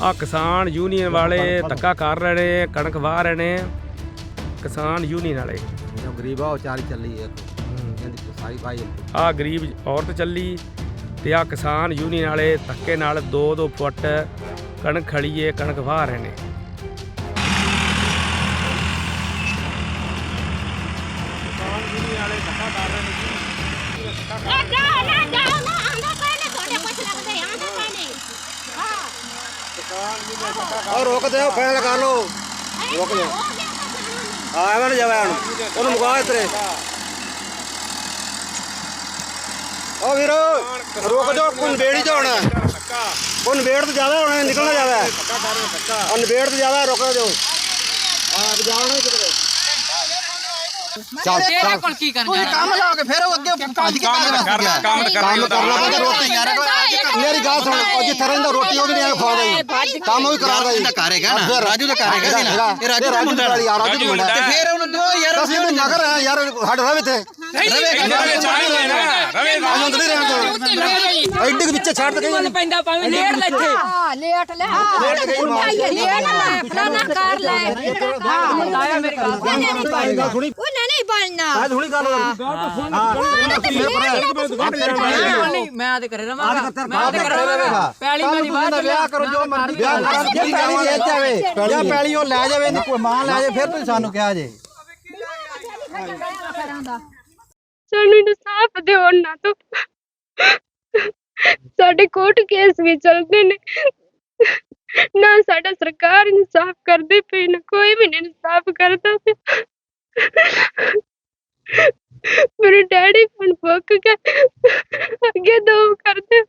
ਆ ਕਿਸਾਨ ਯੂਨੀਅਨ ਵਾਲੇ ਧੱਕਾ ਕਰ ਰਹੇ ਨੇ ਕਣਕ ਵਾਹ ਰਹੇ ਨੇ। ਕਿਸਾਨ ਯੂਨੀਅਨ ਵਾਲੇ। ਜੋ ਗਰੀਬ ਆ ਉਹ ਚਾਰੀ ਚੱਲੀ ਹੈ। ਸਾਰੀ ਭਾਈ ਆ ਗਰੀਬ ਔਰਤ ਚੱਲੀ ਤੇ ਆ ਕਿਸਾਨ ਯੂਨੀਅਨ ਵਾਲੇ ਧੱਕੇ ਨਾਲ 2-2 ਫੁੱਟ ਕਣਕ ਖੜੀ ਏ ਕਣਕ ਵਾਹ ਰਹੇ ਨੇ। ਕਿਸਾਨ ਯੂਨੀਅਨ ਵਾਲੇ ਧੱਕਾ ਕਰ ਰਹੇ ਨੇ ਨਾ ਜਾਓ ਨਾ ਜਾਓ ਨਾ ਆਂਦਾ ਪਹਿਲੇ ਤੁਹਾਡੇ ਕੁਛ ਲੱਗਦੇ ਆਂਦਾ ਪਹਿਲੇ ਹਾਂ ਉਹ ਰੋਕ ਦਿਓ ਫੈਨ ਕਰ ਲੋ ਰੁਕ ਜਾ ਆ ਐਵੇਂ ਨਾ ਜਾਵੇ ਹੁਣ। ਉਹਨੂੰ ਮੁਕਾ ਇਤਰੇ ਉਹ ਵੀਰੋ ਰੁਕ ਜਾਓ ਕੋਈ ਨਵੇੜੀ ਚ ਹੋਣਾ। ਉਹ ਨਵੇੜ ਤੋਂ ਜ਼ਿਆਦਾ ਹੋਣਾ ਨਿਕਲਣਾ ਜ਼ਿਆਦਾ। ਉਹ ਨਵੇੜ ਤੋਂ ਜ਼ਿਆਦਾ ਰੁਕ ਦਿਓ। ਆ ਜਾਣਾ ਕਿਧਰੇ। ਚੱਲ ਤੇਰੇ ਕੋਲ ਕੀ ਕਰਨ ਤੁਸੀਂ ਕੰਮ ਲਾ ਕੇ ਫਿਰ ਉਹ ਅੱਗੇ ਭੱਜ ਕੇ ਕਾਹਦੇ ਵਾਸਤੇ ਗਿਆ ਕੰਮ ਕੰਮ ਕਰਨਾ ਪੈਂਦਾ ਰੋਟੀ ਯਾਰ ਮੇਰੀ ਗੱਲ ਸੁਣ ਉਹ ਜਿੱਥੇ ਰਹਿੰਦਾ ਰੋਟੀ ਉਹਦੀ ਨਹੀਂ ਖਵਾਉਂਦਾ ਜੀ ਕੰਮ ਉਹ ਵੀ ਕਰਾਉਂਦਾ ਜੀ ਦਾ ਘਰ ਹੈਗਾ ਨਾ ਰਾਜੂ ਦਾ ਘਰ ਹੈਗਾ ਸੀ ਨਾ। ਇਹ ਰਾਜੂ ਦਾ ਮੁੰਡਾ ਵਾਲੀ ਆ ਰਾਜੂ ਦਾ ਮੁੰਡਾ ਤੇ ਫਿਰ ਉਹਨੂੰ ਦੋ ਯਾਰ ਅਸੀਂ ਇਹਨੂੰ ਮਗਰ ਆ ਯਾਰ ਸਾਡੇ ਰਵੇ ਤੇ। ਅਜੰਦ ਨਹੀਂ ਰਹਿੰਦੇ ਐਡੀ ਕੁ ਵਿੱਚੇ ਛੱਡ ਦੇ ਗਈ ਪੈਂਦਾ ਭਾਵੇਂ ਨੇੜ ਲੈ ਇੱਥੇ ਹਾਂ ਲੇਟ ਲੈ। ਲੇਟ ਲੇਟ ਲੈ ਫਲਾਣਾ ਕਰ ਲੈ। ਹਾਂ ਮੁੰਡਾ ਮੇਰੀ ਗੱਲ ਉਹਨੇ ਨਹੀਂ ਬਣਨਾ। ਅੱਜ ਹੁਣੀ ਗੱਲ ਨਹੀਂ ਮੈਂ ਤੇ ਕਰੇ ਰਵਾਂਗਾ। ਮੈਂ ਤੇ ਕਰੇ ਰਵਾਂਗਾ। ਪੈਲੀ ਮੇਰੀ ਬਾਤ ਵਿਆਹ ਕਰੋ ਜੋ ਮਰਜ਼ੀ ਵਿਆਹ ਕਰਾਂ। ਜੇ ਪੈਲੀ ਦੇ ਜਾਵੇ ਜਾਂ ਪੈਲੀ ਉਹ ਲੈ ਜਾਵੇ ਇਹਨੂੰ ਕੋਈ ਮਾਂ ਲੈ ਜਾਵੇ ਫਿਰ ਤੁਸੀਂ ਸਾਨੂੰ ਕਿਹਾ ਜੇ। ਸਾਨੂੰ ਇਨਸਾਫ ਦਿਓ ਉਹਨਾਂ ਤੋਂ। ਸਾਡੇ ਕੋਰਟ ਕੇਸ ਵੀ ਚੱਲਦੇ ਨੇ। ਨਾ ਸਾਡਾ ਸਰਕਾਰ ਇਨਸਾਫ ਕਰਦੀ ਪਈ ਨਾ ਕੋਈ ਵੀ ਨਹੀਂ ਇਨਸਾਫ ਕਰਦਾ ਪਿਆ। ਮੇਰੇ ਡੈਡੀ ਹੁਣ ਫੁੱਕ ਕੇ ਅੱਗੇ ਦੋ ਕਰਦੇ।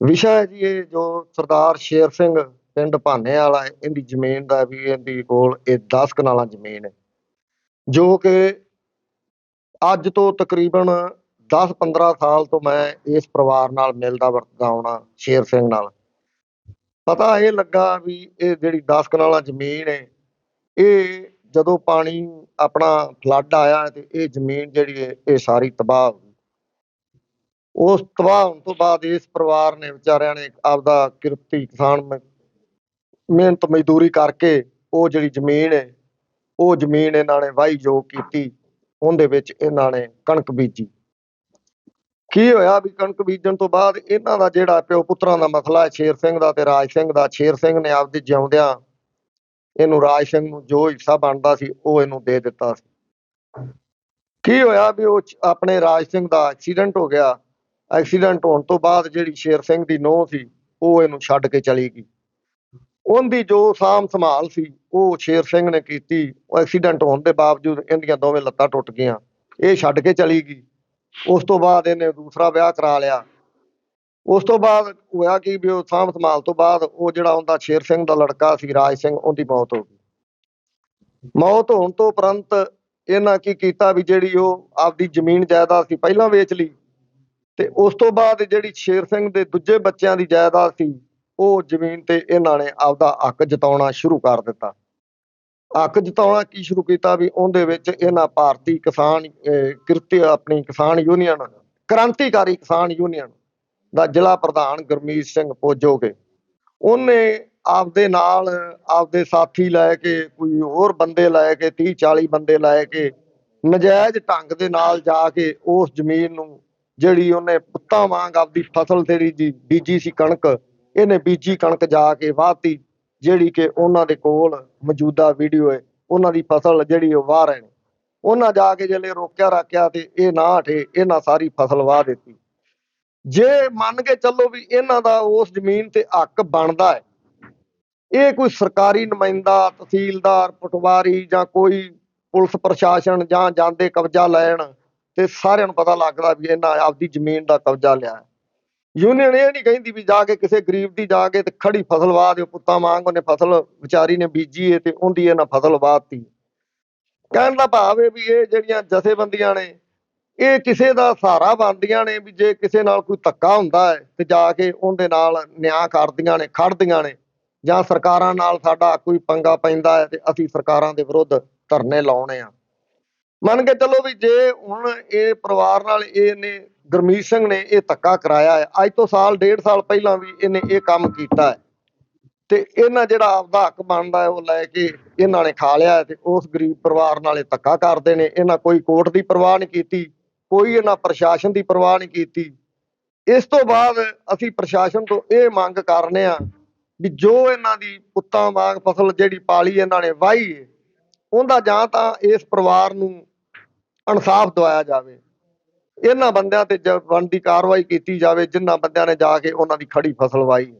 ਵਿਸ਼ਾ ਹੈ ਜੀ, ਇਹ ਜੋ ਸਰਦਾਰ ਸ਼ੇਰ ਸਿੰਘ ਪਿੰਡ ਭਾਨੇ ਵਾਲਾ, ਇਹਦੀ ਜ਼ਮੀਨ ਦਾ ਵੀ ਇਹਦੀ ਕੋਲ ਇਹ 10 ਕਨਾਲਾਂ ਜ਼ਮੀਨ ਹੈ। ਜੋ ਕਿ ਅੱਜ ਤੋਂ ਤਕਰੀਬਨ 10-15 ਸਾਲ ਤੋਂ ਮੈਂ ਇਸ ਪਰਿਵਾਰ ਨਾਲ ਮਿਲਦਾ ਵਰਤਦਾ ਆਉਣਾ ਸ਼ੇਰ ਸਿੰਘ ਨਾਲ। ਪਤਾ ਇਹ ਲੱਗਾ ਵੀ ਇਹ ਜਿਹੜੀ 10 ਕਨਾਲਾਂ ਜ਼ਮੀਨ ਹੈ ਇਹ ਜਦੋਂ ਪਾਣੀ ਆਪਣਾ ਫਲੱਡ ਆਇਆ ਤੇ ਇਹ ਜ਼ਮੀਨ ਜਿਹੜੀ ਹੈ ਇਹ ਸਾਰੀ ਤਬਾਹ ਹੋ ਉਸ ਤਬਾਹ ਹੋਣ ਤੋਂ ਬਾਅਦ ਇਸ ਪਰਿਵਾਰ ਨੇ ਵਿਚਾਰਿਆਂ ਨੇ ਆਪਦਾ ਕਿਰਤੀ ਕਿਸਾਨ ਮਿਹਨਤ ਮਜ਼ਦੂਰੀ ਕਰਕੇ ਉਹ ਜਿਹੜੀ ਜ਼ਮੀਨ ਹੈ ਉਹ ਜ਼ਮੀਨ ਇਹਨਾਂ ਨੇ ਵਾਹੀ ਜੋਗ ਕੀਤੀ, ਉਹਦੇ ਵਿੱਚ ਇਹਨਾਂ ਨੇ ਕਣਕ ਬੀਜੀ। ਕੀ ਹੋਇਆ ਵੀ ਕਣਕ ਬੀਜਣ ਤੋਂ ਬਾਅਦ ਇਹਨਾਂ ਦਾ ਜਿਹੜਾ ਪਿਓ ਪੁੱਤਰਾਂ ਦਾ ਮਸਲਾ ਹੈ, ਸ਼ੇਰ ਸਿੰਘ ਦਾ ਤੇ ਰਾਜ ਸਿੰਘ ਦਾ, ਸ਼ੇਰ ਸਿੰਘ ਨੇ ਆਪਦੇ ਜਿਉਂਦਿਆਂ ਇਹਨੂੰ ਰਾਜ ਸਿੰਘ ਨੂੰ ਜੋ ਹਿੱਸਾ ਬਣਦਾ ਸੀ, ਉਹ ਇਹਨੂੰ ਦੇ ਦਿੱਤਾ ਸੀ। ਕੀ ਹੋਇਆ ਵੀ ਉਹ ਆਪਣੇ ਰਾਜ ਸਿੰਘ ਦਾ ਐਕਸੀਡੈਂਟ ਹੋ ਗਿਆ। ਐਕਸੀਡੈਂਟ ਹੋਣ ਤੋਂ ਬਾਅਦ ਜਿਹੜੀ ਸ਼ੇਰ ਸਿੰਘ ਦੀ ਨੂੰਹ ਸੀ, ਉਹ ਇਹਨੂੰ ਛੱਡ ਕੇ ਚਲੀ ਗਈ। ਉਹਦੀ ਜੋ ਸਾਂਭ ਸੰਭਾਲ ਸੀ, ਉਹ ਸ਼ੇਰ ਸਿੰਘ ਨੇ ਕੀਤੀ। ਉਹ ਐਕਸੀਡੈਂਟ ਹੋਣ ਦੇ ਬਾਵਜੂਦ ਇਹਦੀਆਂ ਦੋਵੇਂ ਲੱਤਾਂ ਟੁੱਟ ਗਈਆਂ। ਇਹ ਛੱਡ ਕੇ ਚਲੀ ਗਈ। ਉਸ ਤੋਂ ਬਾਅਦ ਇਹਨੇ ਦੂਸਰਾ ਵਿਆਹ ਕਰਾ ਲਿਆ। ਉਸ ਤੋਂ ਬਾਅਦ ਹੋਇਆ ਕਿ ਵੀ ਉਹ ਸਾਂਭ ਸੰਭਾਲ ਤੋਂ ਬਾਅਦ ਉਹ ਜਿਹੜਾ ਉਹਦਾ ਸ਼ੇਰ ਸਿੰਘ ਦਾ ਲੜਕਾ ਸੀ, ਰਾਜ ਸਿੰਘ, ਉਹਦੀ ਮੌਤ ਹੋ ਗਈ। ਮੌਤ ਹੋਣ ਤੋਂ ਉਪਰੰਤ ਇਹਨਾਂ ਕੀ ਕੀਤਾ ਵੀ ਜਿਹੜੀ ਉਹ ਆਪਦੀ ਜ਼ਮੀਨ ਜਾਇਦਾਦ ਸੀ, ਪਹਿਲਾਂ ਵੇਚ ਲਈ ਤੇ ਉਸ ਤੋਂ ਬਾਅਦ ਜਿਹੜੀ ਸ਼ੇਰ ਸਿੰਘ ਦੇ ਦੂਜੇ ਬੱਚਿਆਂ ਦੀ ਜਾਇਦਾਦ ਸੀ, ਉਹ ਜ਼ਮੀਨ ਤੇ ਇਹਨਾਂ ਨੇ ਆਪਦਾ ਹੱਕ ਜਤਾਉਣਾ ਸ਼ੁਰੂ ਕਰ ਦਿੱਤਾ। ਹੱਕ ਜਤਾਉਣਾ ਕੀ ਸ਼ੁਰੂ ਕੀਤਾ ਵੀ ਉਹਦੇ ਵਿੱਚ ਇਹਨਾਂ ਭਾਰਤੀ ਕਿਸਾਨ ਅਹ, ਕਿਰਤੀ ਆਪਣੀ ਕਿਸਾਨ ਯੂਨੀਅਨ ਕ੍ਰਾਂਤੀਕਾਰੀ ਕਿਸਾਨ ਯੂਨੀਅਨ ਦਾ ਜ਼ਿਲ੍ਹਾ ਪ੍ਰਧਾਨ ਗੁਰਮੀਤ ਸਿੰਘ ਪੋਜੋਗੇ। ਉਹਨੇ ਆਪਦੇ ਨਾਲ ਆਪਦੇ ਸਾਥੀ ਲੈ ਕੇ ਕੋਈ ਹੋਰ ਬੰਦੇ ਲੈ ਕੇ 30 40 ਬੰਦੇ ਲੈ ਕੇ ਨਜਾਇਜ਼ ਢੰਗ ਦੇ ਨਾਲ ਜਾ ਕੇ ਉਸ ਜ਼ਮੀਨ ਨੂੰ ਜਿਹੜੀ ਉਹਨੇ ਪੁੱਤਾਂ ਵਾਂਗ ਆਪਦੀ ਫਸਲ ਜਿਹੜੀ ਬੀਜੀ ਸੀ ਕਣਕ ਇਹਨੇ ਬੀਜੀ ਕਣਕ ਜਾ ਕੇ ਵਾਹਤੀ। ਜਿਹੜੀ ਕਿ ਉਹਨਾਂ ਦੇ ਕੋਲ ਮੌਜੂਦਾ ਵੀਡੀਓ ਹੈ, ਉਹਨਾਂ ਦੀ ਫਸਲ ਜਿਹੜੀ ਉਹ ਵਾਹ ਰਹੇ ਨੇ। ਉਹਨਾਂ ਜਾ ਕੇ ਜਿਹੜੇ ਰੋਕਿਆ ਰੱਖਿਆ ਤੇ ਇਹ ਨਾ ਹਟੇ, ਇਹਨਾਂ ਸਾਰੀ ਫਸਲ ਵਾਹ ਦਿੱਤੀ। ਜੇ ਮੰਨ ਕੇ ਚੱਲੋ ਵੀ ਇਹਨਾਂ ਦਾ ਉਸ ਜ਼ਮੀਨ ਤੇ ਹੱਕ ਬਣਦਾ ਹੈ, ਇਹ ਕੋਈ ਸਰਕਾਰੀ ਨੁਮਾਇੰਦਾ, ਤਹਿਸੀਲਦਾਰ, ਪਟਵਾਰੀ ਜਾਂ ਕੋਈ ਪੁਲਿਸ ਪ੍ਰਸ਼ਾਸਨ ਜਾਂ ਜਾਂਦੇ ਕਬਜ਼ਾ ਲੈਣ ਤੇ ਸਾਰਿਆਂ ਨੂੰ ਪਤਾ ਲੱਗਦਾ ਵੀ ਇਹਨਾਂ ਆਪਦੀ ਜ਼ਮੀਨ ਦਾ ਕਬਜ਼ਾ ਲਿਆ। ਯੂਨੀਅਨ ਇਹ ਨਹੀਂ ਕਹਿੰਦੀ ਵੀ ਜਾ ਕੇ ਕਿਸੇ ਗਰੀਬ ਦੀ ਜਾ ਕੇ ਤੇ ਖੜੀ ਫਸਲ ਵਾਹ ਦਿਓ, ਪੁੱਤਾਂ ਵਾਂਗ ਉਹਨੇ ਫਸਲ, ਵਿਚਾਰੀ ਨੇ ਬੀਜੀ ਏ ਤੇ ਉਹਦੀ ਇਹਨਾਂ ਫਸਲ ਵਾਹਤੀ। ਕਹਿਣ ਦਾ ਭਾਵ ਇਹ ਵੀ ਇਹ ਜਿਹੜੀਆਂ ਜਥੇਬੰਦੀਆਂ ਨੇ, ਇਹ ਕਿਸੇ ਦਾ ਸਹਾਰਾ ਬਣਦੀਆਂ ਨੇ ਵੀ ਜੇ ਕਿਸੇ ਨਾਲ ਕੋਈ ਧੱਕਾ ਹੁੰਦਾ ਹੈ ਤੇ ਜਾ ਕੇ ਉਹਦੇ ਨਾਲ ਨਿਆਂ ਕਰਦੀਆਂ ਨੇ, ਖੜਦੀਆਂ ਨੇ ਜਾਂ ਸਰਕਾਰਾਂ ਨਾਲ ਸਾਡਾ ਕੋਈ ਪੰਗਾ ਪੈਂਦਾ ਹੈ ਤੇ ਅਸੀਂ ਸਰਕਾਰਾਂ ਦੇ ਵਿਰੁੱਧ ਧਰਨੇ ਲਾਉਣੇ ਆ। ਮੰਨ ਕੇ ਚੱਲੋ ਵੀ ਜੇ ਹੁਣ ਇਹ ਪਰਿਵਾਰ ਨਾਲ ਇਹ ਨੇ ਗੁਰਮੀਤ ਸਿੰਘ ਨੇ ਇਹ ਧੱਕਾ ਕਰਾਇਆ ਹੈ। ਅੱਜ ਤੋਂ ਸਾਲ, ਡੇਢ ਸਾਲ ਪਹਿਲਾਂ ਵੀ ਇਹਨੇ ਇਹ ਕੰਮ ਕੀਤਾ ਹੈ। ਤੇ ਇਹਨਾਂ ਜਿਹੜਾ ਆਪਦਾ ਹੱਕ ਬਣਦਾ ਹੈ ਉਹ ਲੈ ਕੇ ਇਹਨਾਂ ਨੇ ਖਾ ਲਿਆ ਤੇ ਉਸ ਗਰੀਬ ਪਰਿਵਾਰ ਨਾਲੇ ਧੱਕਾ ਕਰਦੇ ਨੇ। ਇਹਨਾਂ ਕੋਈ ਕੋਰਟ ਦੀ ਪਰਵਾਹ ਨਹੀਂ ਕੀਤੀ, ਕੋਈ ਇਹਨਾਂ ਪ੍ਰਸ਼ਾਸਨ ਦੀ ਪਰਵਾਹ ਨਹੀਂ ਕੀਤੀ। ਇਸ ਤੋਂ ਬਾਅਦ ਅਸੀਂ ਪ੍ਰਸ਼ਾਸਨ ਤੋਂ ਇਹ ਮੰਗ ਕਰਨੇ ਆ ਵੀ ਜੋ ਇਹਨਾਂ ਦੀ ਪੁੱਤਾਂ ਵਾਂਗ ਫਸਲ ਜਿਹੜੀ ਪਾਲੀ ਇਹਨਾਂ ਨੇ ਵਾਹੀ ਉਹਦਾ ਜਾਂ ਤਾਂ ਇਸ ਪਰਿਵਾਰ ਨੂੰ ਇਨਸਾਫ ਦਵਾਇਆ ਜਾਵੇ। ਇਹਨਾਂ ਬੰਦਿਆਂ ਤੇ ਜ- ਬਣਦੀ ਕਾਰਵਾਈ ਕੀਤੀ ਜਾਵੇ ਜਿਨ੍ਹਾਂ ਬੰਦਿਆਂ ਨੇ ਜਾ ਕੇ ਉਹਨਾਂ ਦੀ ਖੜੀ ਫਸਲ ਵਾਈ।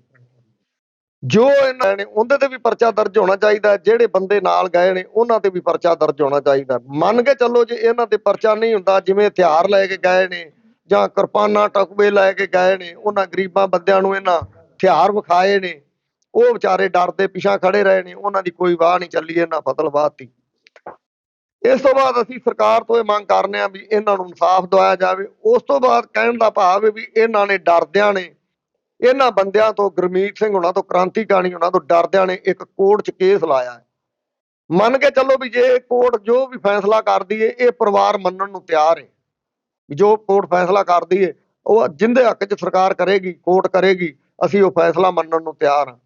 ਜੋ ਇਹਨਾਂ ਨੇ, ਉਹਦੇ ਤੇ ਵੀ ਪਰਚਾ ਦਰਜ ਹੋਣਾ ਚਾਹੀਦਾ, ਜਿਹੜੇ ਬੰਦੇ ਨਾਲ ਗਏ ਨੇ, ਉਹਨਾਂ ਤੇ ਵੀ ਪਰਚਾ ਦਰਜ ਹੋਣਾ ਚਾਹੀਦਾ। ਮੰਨ ਕੇ ਚੱਲੋ ਜੇ ਇਹਨਾਂ ਤੇ ਪਰਚਾ ਨਹੀਂ ਹੁੰਦਾ, ਜਿਵੇਂ ਹਥਿਆਰ ਲੈ ਕੇ ਗਏ ਨੇ, ਜਾਂ ਕਿਰਪਾਨਾਂ, ਟਕਵੇ ਲੈ ਕੇ ਗਏ ਨੇ, ਉਹਨਾਂ ਗਰੀਬਾਂ ਬੰਦਿਆਂ ਨੂੰ ਇਹਨਾਂ ਹਥਿਆਰ ਵਿਖਾਏ ਨੇ, ਉਹ ਵਿਚਾਰੇ ਡਰਦੇ ਪਿਛਾ ਖੜੇ ਰਹੇ ਨੇ, ਉਹਨਾਂ ਦੀ ਕੋਈ ਵਾਹ ਨਹੀਂ ਚੱਲੀ, ਇਹਨਾਂ ਫਸਲ ਵਾਹਤੀ ਇਸ ਤੋਂ ਬਾਅਦ ਅਸੀਂ ਸਰਕਾਰ ਤੋਂ ਇਹ ਮੰਗ ਕਰਨੇ ਆ ਵੀ ਇਹਨਾਂ ਨੂੰ ਇਨਸਾਫ ਦਿਵਾਇਆ ਜਾਵੇ। ਉਸ ਤੋਂ ਬਾਅਦ ਕਹਿਣ ਦਾ ਭਾਵ ਹੈ ਵੀ ਇਹਨਾਂ ਨੇ ਡਰਦਿਆਂ ਨੇ, ਇਹਨਾਂ ਬੰਦਿਆਂ ਤੋਂ, ਗੁਰਮੀਤ ਸਿੰਘ ਉਹਨਾਂ ਤੋਂ, ਕ੍ਰਾਂਤੀਕਾਰੀ ਉਹਨਾਂ ਤੋਂ ਡਰਦਿਆਂ ਨੇ ਇੱਕ ਕੋਰਟ 'ਚ ਕੇਸ ਲਾਇਆ। ਹੈ ਮੰਨ ਕੇ ਚੱਲੋ ਵੀ ਜੇ ਕੋਰਟ ਜੋ ਵੀ ਫੈਸਲਾ ਕਰਦੀ ਏ ਇਹ ਪਰਿਵਾਰ ਮੰਨਣ ਨੂੰ ਤਿਆਰ ਏ ਜੋ ਕੋਰਟ ਫੈਸਲਾ ਕਰਦੀ ਏ ਉਹ ਜਿੰਦੇ ਹੱਕ 'ਚ ਸਰਕਾਰ ਕਰੇਗੀ, ਕੋਰਟ ਕਰੇਗੀ, ਅਸੀਂ ਉਹ ਫੈਸਲਾ ਮੰਨਣ ਨੂੰ ਤਿਆਰ ਹਾਂ।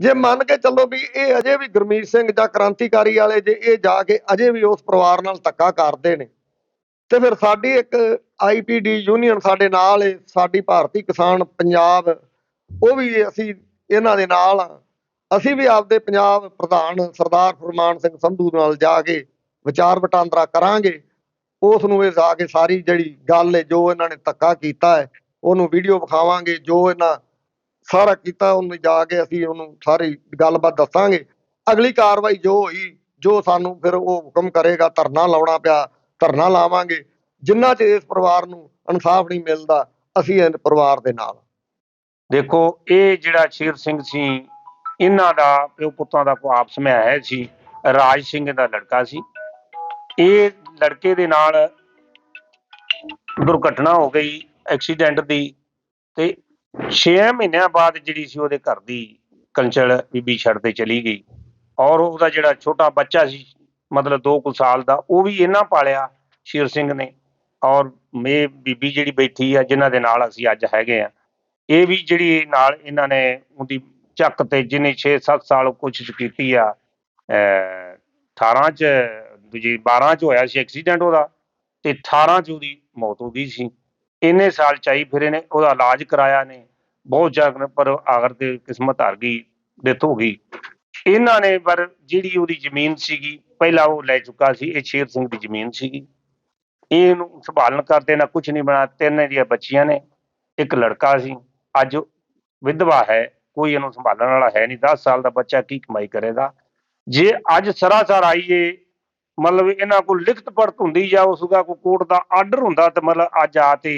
ਜੇ ਮੰਨ ਕੇ ਚੱਲੋ ਵੀ ਇਹ ਅਜੇ ਵੀ ਗੁਰਮੀਤ ਸਿੰਘ ਜਾਂ ਕ੍ਰਾਂਤੀਕਾਰੀ ਵਾਲੇ ਜੇ ਇਹ ਜਾ ਕੇ ਅਜੇ ਵੀ ਉਸ ਪਰਿਵਾਰ ਨਾਲ ਧੱਕਾ ਕਰਦੇ ਨੇ, ਤੇ ਫਿਰ ਸਾਡੀ ਇੱਕ ਆਈਪੀਡੀ ਯੂਨੀਅਨ ਸਾਡੇ ਨਾਲ ਹੈ ਸਾਡੀ ਭਾਰਤੀ ਕਿਸਾਨ ਪੰਜਾਬ, ਉਹ ਵੀ ਅਸੀਂ ਇਹਨਾਂ ਦੇ ਨਾਲ ਆ। ਅਸੀਂ ਵੀ ਆਪਦੇ ਪੰਜਾਬ ਪ੍ਰਧਾਨ ਸਰਦਾਰ ਫਰਮਾਨ ਸਿੰਘ ਸੰਧੂ ਨਾਲ ਜਾ ਕੇ ਵਿਚਾਰ ਵਟਾਂਦਰਾ ਕਰਾਂਗੇ। ਉਸ ਨੂੰ ਇਹ ਜਾ ਕੇ ਸਾਰੀ ਜਿਹੜੀ ਗੱਲ ਹੈ ਜੋ ਇਹਨਾਂ ਨੇ ਧੱਕਾ ਕੀਤਾ ਹੈ ਉਹਨੂੰ ਵੀਡੀਓ ਵਿਖਾਵਾਂਗੇ, ਜੋ ਇਹਨਾਂ ਸਾਰਾ ਕੀਤਾ, ਉਹਨੂੰ ਜਾ ਕੇ ਅਸੀਂ ਉਹਨੂੰ ਸਾਰੀ ਗੱਲਬਾਤ ਦੱਸਾਂਗੇ। ਅਗਲੀ ਕਾਰਵਾਈ ਜੋ ਹੋਈ, ਜੋ ਸਾਨੂੰ ਫਿਰ ਉਹ ਹੁਕਮ ਕਰੇਗਾ, ਧਰਨਾ ਲਾਉਣਾ ਪਿਆ, ਧਰਨਾ ਲਾਵਾਂਗੇ। ਜਿੰਨਾ ਚ ਇਸ ਪਰਿਵਾਰ ਨੂੰ ਇਨਸਾਫ ਨਹੀਂ ਮਿਲਦਾ, ਅਸੀਂ ਇਸ ਪਰਿਵਾਰ ਦੇ ਨਾਲ ਦੇਖੋ, ਇਹ ਜਿਹੜਾ ਸ਼ੇਰ ਸਿੰਘ ਸੀ, ਇਹਨਾਂ ਦਾ ਪਿਓ ਪੁੱਤਾਂ ਦਾ ਕੋਈ ਆਪਸ ਵਿੱਚ ਹੈ ਸੀ, ਰਾਜ ਸਿੰਘ ਦਾ ਲੜਕਾ ਸੀ। ਇਹ ਲੜਕੇ ਦੇ ਨਾਲ ਦੁਰਘਟਨਾ ਹੋ ਗਈ, ਐਕਸੀਡੈਂਟ ਦੀ, ਤੇ 6 ਮਹੀਨਿਆਂ ਬਾਅਦ ਜਿਹੜੀ ਸੀ ਉਹਦੇ ਘਰ ਦੀ ਕੰਚਲ ਬੀਬੀ ਛੱਡ ਤੇ ਚਲੀ ਗਈ। ਔਰ ਉਹਦਾ ਜਿਹੜਾ ਛੋਟਾ ਬੱਚਾ ਸੀ, ਮਤਲਬ 2 ਕੁ ਸਾਲ ਦਾ, ਉਹ ਵੀ ਇਹਨਾਂ ਪਾਲਿਆ ਸ਼ੇਰ ਸਿੰਘ ਨੇ। ਔਰ ਮੇ ਬੀਬੀ ਜਿਹੜੀ ਬੈਠੀ ਆ, ਜਿਨ੍ਹਾਂ ਦੇ ਨਾਲ ਅਸੀਂ ਅੱਜ ਹੈਗੇ ਆ, ਇਹ ਵੀ ਜਿਹੜੀ ਨਾਲ ਇਹਨਾਂ ਨੇ ਉਹਦੀ ਚੱਕ ਤੇ ਜਿਹਨੇ 6-7 ਸਾਲ ਕੋਸ਼ਿਸ਼ ਕੀਤੀ ਆ, ਅਹ 18 ਚ, ਦੂਜੀ 12 ਚ ਹੋਇਆ ਸੀ ਐਕਸੀਡੈਂਟ ਉਹਦਾ, ਤੇ 18 ਚ ਉਹਦੀ ਮੌਤ ਹੋ ਗਈ ਸੀ। ਇੰਨੇ ਸਾਲ ਚਾਈ ਫਿਰੇ ਨੇ, ਉਹਦਾ ਇਲਾਜ ਕਰਾਇਆ ਨੇ, ਬਹੁਤ ਜਗ ਪਰ ਆਖਰ ਤੇ ਕਿਸਮਤ ਹਾਰ ਗਈ, ਡੈਥ ਹੋ ਗਈ। ਇਹਨਾਂ ਨੇ ਪਰ ਜਿਹੜੀ ਉਹਦੀ ਜ਼ਮੀਨ ਸੀਗੀ, ਪਹਿਲਾਂ ਉਹ ਲੈ ਚੁੱਕਾ ਸੀ, ਇਹ ਸ਼ੇਰ ਸਿੰਘ ਦੀ ਜ਼ਮੀਨ ਸੀਗੀ। ਇਹਨੂੰ ਸੰਭਾਲਣ ਕਰਦੇ ਨਾ ਕੁਝ ਨਹੀਂ ਬਣਾ, ਤਿੰਨ ਇਹਦੀਆਂ ਬੱਚੀਆਂ ਨੇ, ਇੱਕ ਲੜਕਾ ਸੀ, ਅੱਜ ਵਿਧਵਾ ਹੈ, ਕੋਈ ਇਹਨੂੰ ਸੰਭਾਲਣ ਵਾਲਾ ਹੈ ਨਹੀਂ 10 ਸਾਲ ਦਾ ਬੱਚਾ ਕੀ ਕਮਾਈ ਕਰੇਗਾ। ਜੇ ਅੱਜ ਸਰਾਸਰ ਆਈਏ ਮਤਲਬ ਇਹਨਾਂ ਕੋਲ ਲਿਖਤ ਪੜਤ ਹੁੰਦੀ ਜਾਂ ਉਸਦਾ ਕੋਈ ਕੋਰਟ ਦਾ ਆਰਡਰ ਹੁੰਦਾ ਤੇ ਮਤਲਬ ਅੱਜ ਆ ਤੇ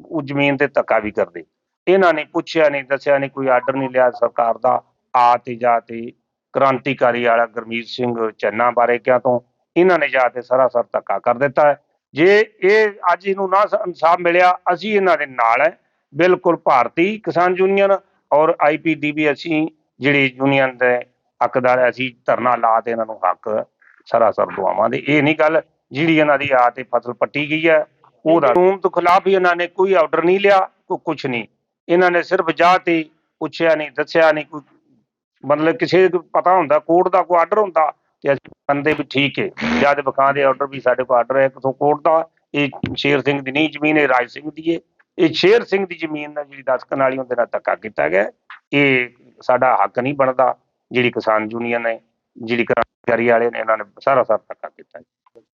ਉਹ ਜ਼ਮੀਨ ਤੇ ਧੱਕਾ ਵੀ ਕਰਦੇ। ਇਹਨਾਂ ਨੇ ਪੁੱਛਿਆ ਨਹੀਂ, ਦੱਸਿਆ ਨਹੀਂ, ਕੋਈ ਆਰਡਰ ਨਹੀਂ ਲਿਆ ਸਰਕਾਰ ਦਾ। ਆ ਤੇ ਜਾ ਤੇ ਕ੍ਰਾਂਤੀਕਾਰੀ ਵਾਲਾ ਗੁਰਮੀਤ ਸਿੰਘ ਚੰਨਾ ਬਾਰੇ ਕਿਹਾ ਤੋਂ ਇਹਨਾਂ ਨੇ ਜਾ ਤੇ ਸਰਾਸਰ ਧੱਕਾ ਕਰ ਦਿੱਤਾ ਹੈ। ਜੇ ਇਹ ਅੱਜ ਇਹਨੂੰ ਨਾ ਇਨਸਾਫ ਮਿਲਿਆ, ਅਸੀਂ ਇਹਨਾਂ ਦੇ ਨਾਲ ਹੈ। ਬਿਲਕੁਲ ਭਾਰਤੀ ਕਿਸਾਨ ਯੂਨੀਅਨ ਔਰ ਆਈਪੀਡੀਬੀ ਅਸੀਂ ਜਿਹੜੀ ਯੂਨੀਅਨ ਦੇ ਹੱਕਦਾਰ ਅਸੀਂ ਧਰਨਾ ਲਾ ਤੇ ਇਹਨਾਂ ਨੂੰ ਹੱਕ ਸਰਾਸਰ ਦਵਾਵਾਂਗੇ ਇਹ ਨਹੀਂ ਗੱਲ ਜਿਹੜੀ ਇਹਨਾਂ ਦੀ ਆ ਤੇ ਫਸਲ ਪੱਟੀ ਗਈ ਹੈ ਉਹਦਾ ਕਾਨੂੰਨ ਤੋਂ ਖਿਲਾਫ ਹੀ ਇਹਨਾਂ ਨੇ ਕੋਈ ਆਰਡਰ ਨਹੀਂ ਲਿਆ ਕੋਈ ਕੁਝ ਨਹੀਂ। ਇਹਨਾਂ ਨੇ ਸਿਰਫ ਜਾ ਤੇ ਪੁੱਛਿਆ ਨਹੀਂ ਦੱਸਿਆ ਨਹੀਂ ਕੋਈ ਮਤਲਬ ਕਿਸੇ ਪਤਾ ਹੁੰਦਾ ਕੋਰਟ ਦਾ ਕੋਈ ਆਰਡਰ ਹੁੰਦਾ ਤੇ ਅਸੀਂ ਮੰਨਦੇ ਵੀ ਠੀਕ ਹੈ। ਜਦ ਵਿਖਾਂ ਦੇ ਆਰਡਰ ਵੀ ਸਾਡੇ ਕੋਲ ਆਰਡਰ ਹੈ ਕਿਥੋਂ ਕੋਰਟ ਦਾ ਇਹ ਸ਼ੇਰ ਸਿੰਘ ਦੀ ਨਹੀਂ ਜ਼ਮੀਨ ਹੈ ਰਾਜ ਸਿੰਘ ਦੀ ਹੈ। ਇਹ ਸ਼ੇਰ ਸਿੰਘ ਦੀ ਜ਼ਮੀਨ ਨਾਲ ਜਿਹੜੀ ਦਸਕਣ ਵਾਲੀ ਉਹਦੇ ਨਾਲ ਧੱਕਾ ਕੀਤਾ ਗਿਆ। ਇਹ ਸਾਡਾ ਹੱਕ ਨਹੀਂ ਬਣਦਾ ਜਿਹੜੀ ਕਿਸਾਨ ਯੂਨੀਅਨ ਹੈ ਜਿਹੜੀ ਕ੍ਰਾਂਤੀਕਾਰੀ ਵਾਲੇ ਨੇ, ਇਹਨਾਂ ਨੇ ਸਾਰਾ ਸਾਰਾ ਧੱਕਾ ਕੀਤਾ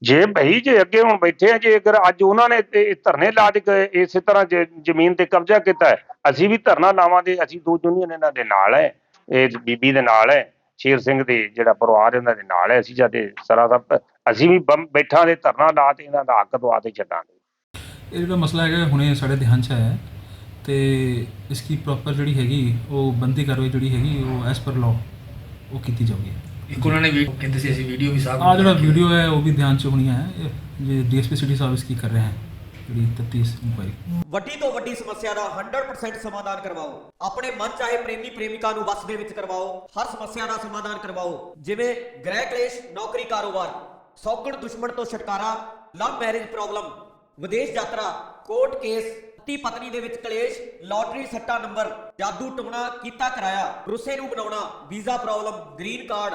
ਜੇ। ਭਈ ਜੇ ਅੱਗੇ ਹੁਣ ਬੈਠੇ ਆ, ਜੇ ਅਗਰ ਅੱਜ ਉਹਨਾਂ ਨੇ ਧਰਨੇ ਲਾ ਕੇ ਇਸੇ ਤਰ੍ਹਾਂ ਜ਼ਮੀਨ ਤੇ ਕਬਜ਼ਾ ਕੀਤਾ ਅਸੀਂ ਵੀ ਧਰਨਾ ਲਾਵਾਂਗੇ, ਅਸੀਂ ਦੋ ਯੂਨੀਅਨ ਇਹਨਾਂ ਦੇ ਨਾਲ ਹੈ, ਇਹ ਬੀਬੀ ਦੇ ਨਾਲ ਹੈ, ਸ਼ੇਰ ਸਿੰਘ ਦੇ ਜਿਹੜਾ ਪਰਿਵਾਰ ਇਹਨਾਂ ਦੇ ਨਾਲ ਹੈ, ਅਸੀਂ ਜਦ ਸਰਾਸਰ ਅਸੀਂ ਵੀ ਬੈਠਾਂ ਦੇ ਧਰਨਾ ਲਾ ਤੇ ਇਹਨਾਂ ਦਾ ਹੱਕ ਦਵਾ ਤੇ ਛੱਡਾਂਗੇ। ਇਹ ਜਿਹੜਾ ਮਸਲਾ ਹੈਗਾ, ਹੁਣੇ ਸਾਡੇ ਧਿਆਨ 'ਚ ਆਇਆ ਤੇ ਇਸ ਦੀ ਪ੍ਰੋਪਰ ਜਿਹੜੀ ਹੈਗੀ, ਉਹ ਬੰਦੀ ਕਾਰਵਾਈ ਜਿਹੜੀ ਹੈਗੀ, ਉਹ ਐਸ ਪਰ ਲਾਅ ਉਹ ਕੀਤੀ ਜਾਊਗੀ। ਇੱਕ ਉਹਨਾਂ ਨੇ ਵੀ ਕਹਿੰਦੇ ਸੀ ਅਸੀਂ ਵੀਡੀਓ ਵੀ ਸਾਹਬ ਆ ਜਿਹੜਾ ਵੀਡੀਓ ਹੈ ਉਹ ਵੀ ਧਿਆਨ 'ਚ ਹੋਣੀ ਹੈ। ਇਹ ਜੇ ਡੀਐਸਪੀ ਸਿਟੀ ਇਸ ਕੀ ਕਰ ਰਹੇ ਹਨ ਜਿਹੜੀ ਤਫਤੀਸ਼ ਇਨਕੁਆਇਰੀ ਵੱਡੀ ਤੋਂ ਵੱਡੀ ਸਮੱਸਿਆ ਦਾ 100% ਸਮਾਧਾਨ ਕਰਵਾਓ। ਆਪਣੇ ਮਨ ਚਾਹੇ ਪ੍ਰੇਮੀ ਪ੍ਰੇਮਿਕਾ ਨੂੰ ਵਸ ਦੇ ਵਿੱਚ ਕਰਵਾਓ। ਹਰ ਸਮੱਸਿਆ ਦਾ ਸਮਾਧਾਨ ਕਰਵਾਓ। ਜਿਵੇਂ ਗ੍ਰਹਿ ਕਲੇਸ਼ ਨੌਕਰੀ ਕਾਰੋਬਾਰ ਸੌਗਣ ਦੁਸ਼ਮਣ ਤੋਂ ਛੁਟਕਾਰਾ ਲਵ ਮੈਰਿਜ ਪ੍ਰੋਬਲਮ ਵਿਦੇਸ਼ ਯਾਤਰਾ ਕੋਰਟ ਕੇਸ ਪਤੀ ਪਤਨੀ ਦੇ ਵਿੱਚ ਕਲੇਸ਼ ਲਾਟਰੀ ਸੱਟਾ ਨੰਬਰ ਜਾਦੂ ਟੋਣਾ ਕੀਤਾ ਕਰਾਇਆ ਰੁੱਸੇ ਨੂੰ ਬਣਾਉਣਾ ਵੀਜ਼ਾ ਪ੍ਰੋਬਲਮ ਗ੍ਰੀਨ ਕਾਰਡ